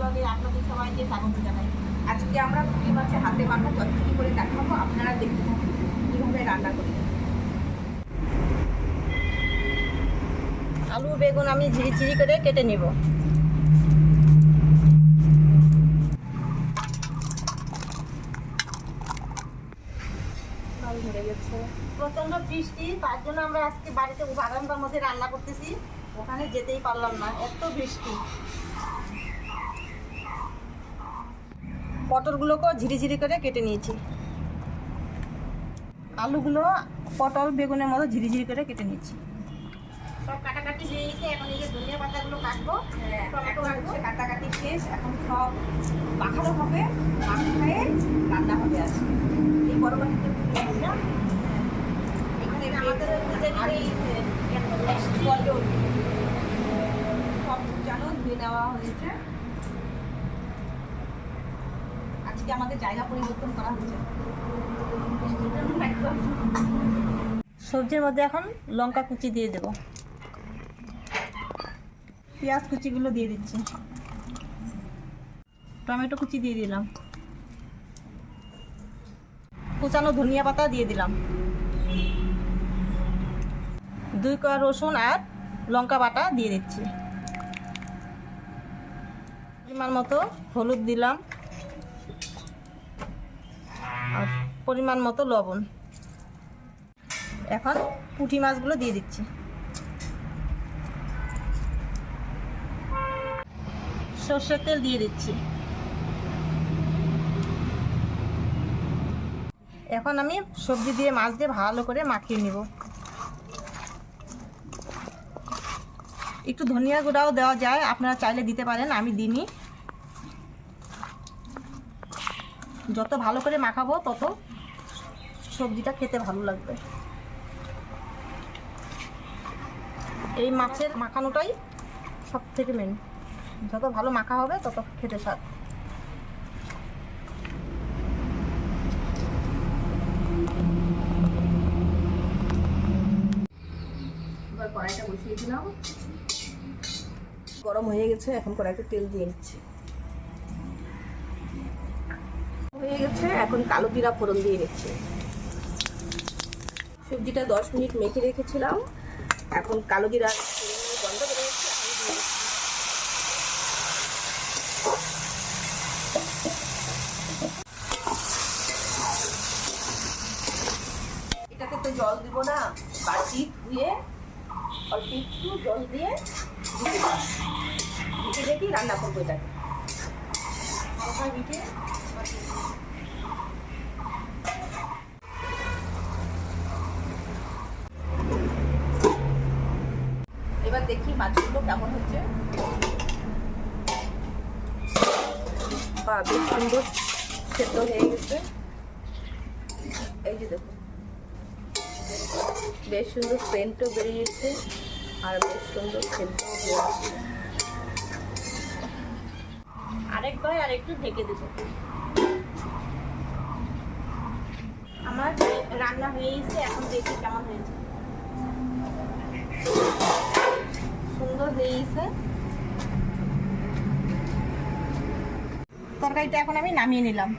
ব্লগে আপনাদের সবাইকে স্বাগত জানাই। আজকে আমরা পুঁটি মাছে হাতে বানানো চচ্চড়ি করে দেখাবো, আপনারা দেখতে থাকুন কীভাবে রান্না করি। আলু, বেগুন আমি ঝিরিঝিরি করে কেটে নিব। প্রচণ্ড বৃষ্টি, তার জন্য আমরা আজকে বাড়িতে বারান্দার মধ্যে রান্না করতেছি। ওখানে যেতেই পারলাম না, এত বৃষ্টি। পটলগুলোকেও ঝিরি ঝিরি করে কেটে নিয়েছি। আলুগুলো পটল বেগুনের মতো ঝিরি ঝিরি করে কেটে নিয়েছি। সব কাটাকাটি হয়ে গেছে এখন এই যে ধনিয়া পাতাগুলো কাটবো। হ্যাঁ, কাটাকাটি শেষ এখন সব মাখানো হবে মাখায়ে রান্না হবে আজকে। এই বড় বাটিতে একটু নিয়ে নিলাম। এখানে আমাদের জলও সব জানো ধুয়ে নেওয়া হয়েছে। আজকে আমাদের জায়গা পরিবর্তন করা একদম সবজির মধ্যে এখন লঙ্কা কুচি দিয়ে দেব। পেঁয়াজ কুচিগুলো দিয়ে দিচ্ছি। টমেটো কুচি দিয়ে দিলাম। কুচানো ধনিয়া পাতা দিয়ে দিলাম। দুই কোয়া রসুন আর লঙ্কা বাটা দিয়ে দিচ্ছি। পরিমাণ মতো হলুদ দিলাম। আর পরিমাণ মতো লবণ। এখন পুঁটি মাছগুলো দিয়ে দিচ্ছি। সর্ষের তেল দিয়ে দিচ্ছি। এখন আমি সবজি দিয়ে মাছ দিয়ে ভালো করে মাখিয়ে নিব। একটু ধনিয়া গুঁড়াও দেওয়া যায়, আপনারা চাইলে দিতে পারেন, আমি দিইনি। যত ভালো করে মাখাবো, তত সবজিটা খেতে ভালো লাগবে। এই মাছের মাখানোটাই সব থেকে মেন যত ভালো মাখা হবে, তত খেতে স্বাদ। গরম হয়ে গেছে, এখন কড়াইতে তেল দিয়ে নিচ্ছি। হয়ে গেছে, এখন কালো জিরা ফোড়ন দিয়ে নিচ্ছি সবজিটা দশ মিনিট মেখে রেখেছিলাম এখন কালো জিরা দিয়ে দিচ্ছি। এটাতে তো জল দিব না, বাটি ধুয়ে অল্প একটু জল দিয়ে। ঢেকে ঢেকে রান্না করব এটাকে এবার দেখি মাছগুলো কেমন হচ্ছে। বা, বেশ সুন্দর সেদ্ধ হয়ে গেছে। এই যে দেখুন। বেশ সুন্দর আর বেশ সুন্দর সেন্টও বেরিয়েছে আরেকবার ঢেকে আমার রান্না হয়ে গেছে এখন দেখি কেমন হয়েছে। তরকারিটা এখন আমি নামিয়ে নিলাম।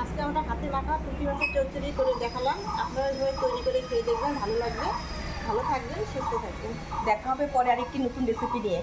আজকে আমরা হাতে মাখা পুঁটি মাছের করে দেখালাম। আপনারা এভাবে তৈরি করে খেয়ে দেখবেন, ভালো লাগবে। ভালো থাকবেন সুস্থ থাকবেন। দেখা হবে পরে আরেকটি নতুন রেসিপি নিয়ে।